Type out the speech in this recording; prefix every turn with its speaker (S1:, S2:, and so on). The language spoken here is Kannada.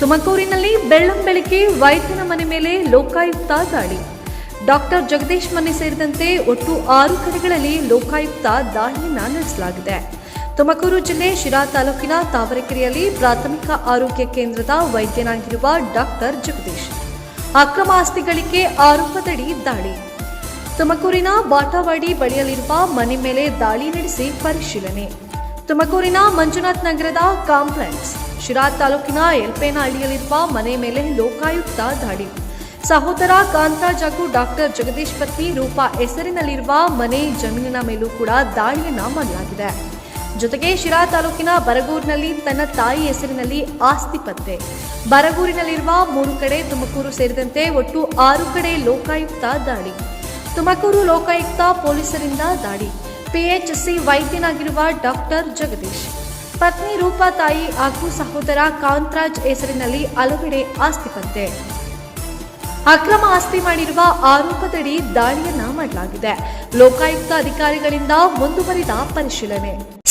S1: ತುಮಕೂರಿನಲ್ಲಿ ಬೆಳ್ಳಂ ಬೆಳಗ್ಗೆ ವೈದ್ಯನ ಮನೆ ಮೇಲೆ ಲೋಕಾಯುಕ್ತ ದಾಳಿ. ಡಾಕ್ಟರ್ ಜಗದೀಶ್ ಮನೆ ಸೇರಿದಂತೆ ಒಟ್ಟು ಆರು ಕಡೆಗಳಲ್ಲಿ ಲೋಕಾಯುಕ್ತ ದಾಳಿಯನ್ನ ನಡೆಸಲಾಗಿದೆ. ತುಮಕೂರು ಜಿಲ್ಲೆ ಶಿರಾ ತಾಲೂಕಿನ ತಾವರೆಕೆರೆಯಲ್ಲಿ ಪ್ರಾಥಮಿಕ ಆರೋಗ್ಯ ಕೇಂದ್ರದ ವೈದ್ಯನಾಗಿರುವ ಡಾಕ್ಟರ್ ಜಗದೀಶ್. ಅಕ್ರಮ ಆಸ್ತಿ ಗಳಿಕೆ ಆರೋಪದಡಿ ದಾಳಿ. ತುಮಕೂರಿನ ಬಾಟವಾಡಿ ಬಳಿಯಲ್ಲಿರುವ ಮನೆ ಮೇಲೆ ದಾಳಿ ನಡೆಸಿ ಪರಿಶೀಲನೆ. ತುಮಕೂರಿನ ಮಂಜುನಾಥ್ ನಗರದ ಕಾಂಪ್ಲೆಕ್ಸ್. ಶಿರಾ ತಾಲೂಕಿನ ಎಲ್ಪೇನಹಳ್ಳಿಯಲ್ಲಿರುವ ಮನೆ ಮೇಲೆ ಲೋಕಾಯುಕ್ತ ದಾಳಿ. ಸಹೋದರ ಕಾಂತರಾಜ್ ಹಾಗೂ ಡಾಕ್ಟರ್ ಜಗದೀಶ್ ಪತ್ನಿ ರೂಪಾ ಹೆಸರಿನಲ್ಲಿರುವ ಮನೆ ಜಮೀನಿನ ಮೇಲೂ ಕೂಡ ದಾಳಿಯನ್ನು ಮಾಡಲಾಗಿದೆ. ಜೊತೆಗೆ ಶಿರಾ ತಾಲೂಕಿನ ಬರಗೂರಿನಲ್ಲಿ ತನ್ನ ತಾಯಿ ಹೆಸರಿನಲ್ಲಿ ಆಸ್ತಿ ಪತ್ತೆ. ಬರಗೂರಿನಲ್ಲಿರುವ ಮೂರು ಕಡೆ ತುಮಕೂರು ಸೇರಿದಂತೆ ಒಟ್ಟು ಆರು ಕಡೆ ಲೋಕಾಯುಕ್ತ ದಾಳಿ. ತುಮಕೂರು ಲೋಕಾಯುಕ್ತ ಪೊಲೀಸರಿಂದ ದಾಳಿ. ಪಿಎಚ್ಸಿ ವೈದ್ಯನಾಗಿರುವ ಡಾಕ್ಟರ್ ಜಗದೀಶ್. ಪತ್ನಿ ರೂಪಾ ತಾಯಿ ಹಾಗೂ ಸಹೋದರ ಕಾಂತರಾಜ್ ಹೆಸರಿನಲ್ಲಿ ಹಲವೆಡೆ ಆಸ್ತಿ ಪತ್ತೆ. ಅಕ್ರಮ ಆಸ್ತಿ ಮಾಡಿರುವ ಆರೋಪದಡಿ ದಾಳಿಯನ್ನ ಮಾಡಲಾಗಿದೆ. ಲೋಕಾಯುಕ್ತ ಅಧಿಕಾರಿಗಳಿಂದ ಮುಂದುವರಿದ ಪರಿಶೀಲನೆ.